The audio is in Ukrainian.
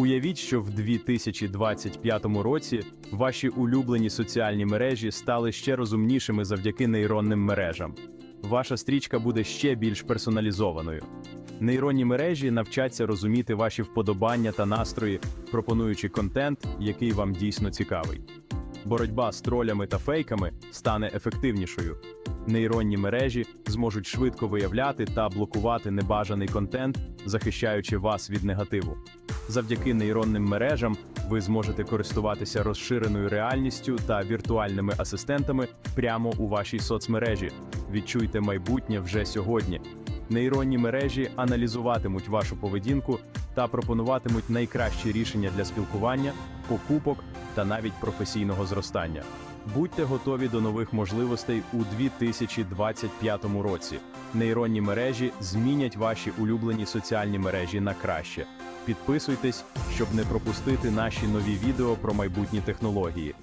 Уявіть, що в 2025 році ваші улюблені соціальні мережі стали ще розумнішими завдяки нейронним мережам. Ваша стрічка буде ще більш персоналізованою. Нейронні мережі навчаться розуміти ваші вподобання та настрої, пропонуючи контент, який вам дійсно цікавий. Боротьба з тролями та фейками стане ефективнішою. Нейронні мережі зможуть швидко виявляти та блокувати небажаний контент, захищаючи вас від негативу. Завдяки нейронним мережам ви зможете користуватися розширеною реальністю та віртуальними асистентами прямо у вашій соцмережі. Відчуйте майбутнє вже сьогодні. Нейронні мережі аналізуватимуть вашу поведінку та пропонуватимуть найкращі рішення для спілкування, покупок та навіть професійного зростання. Будьте готові до нових можливостей у 2025 році. Нейронні мережі змінять ваші улюблені соціальні мережі на краще. Підписуйтесь, щоб не пропустити наші нові відео про майбутні технології.